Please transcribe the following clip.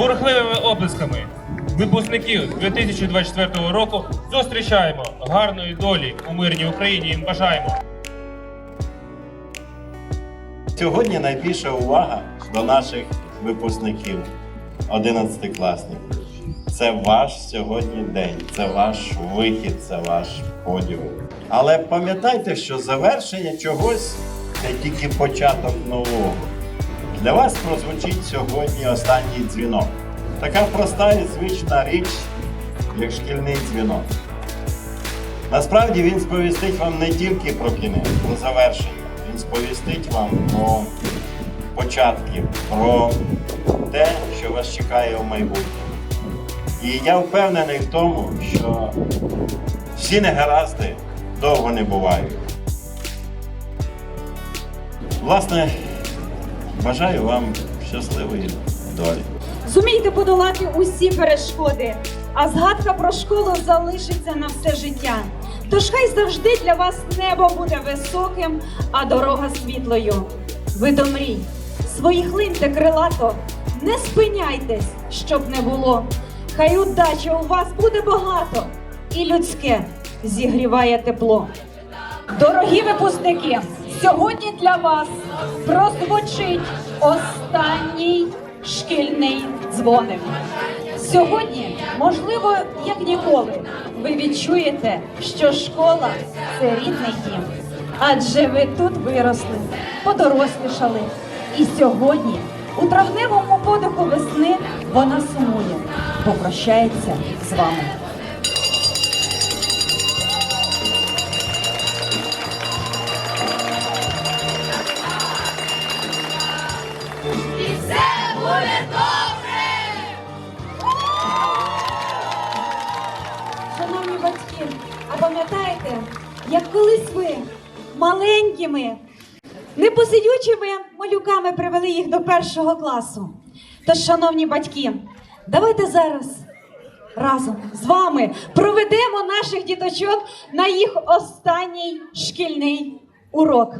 бурхливими оплесками випускників 2024 року зустрічаємо гарної долі у мирній Україні. Їм бажаємо. Сьогодні найбільша увага до наших випускників, 11 класників. Це ваш сьогодні день, це ваш вихід, це ваш подіум. Але пам'ятайте, що завершення чогось це тільки початок нового. Для вас прозвучить сьогодні останній дзвінок. Така проста і звична річ, як шкільний дзвінок. Насправді він сповістить вам не тільки про кінець, про завершення. Він сповістить вам про початки, про те, що вас чекає у майбутньому. І я впевнений в тому, що всі негаразди довго не бувають. Власне, бажаю вам щасливої долі. Зумійте подолати усі перешкоди, а згадка про школу залишиться на все життя. Тож хай завжди для вас небо буде високим, а дорога світлою. Ви до мрій, своїх линьте крилато, не спиняйтесь, щоб не було. Хай удачі у вас буде багато, і людське зігріває тепло. Дорогі випускники, сьогодні для вас прозвучить останній шкільний дзвоник. Сьогодні, можливо, як ніколи, ви відчуєте, що школа це рідний дім. Адже ви тут виросли, подорослішали. І сьогодні, у травневому подиху весни, вона сумує, попрощається з вами. Буде добре! Шановні батьки, а пам'ятаєте, як колись ви маленькими, непосидючими малюками привели їх до першого класу? Тож, шановні батьки, давайте зараз разом з вами проведемо наших діточок на їх останній шкільний урок.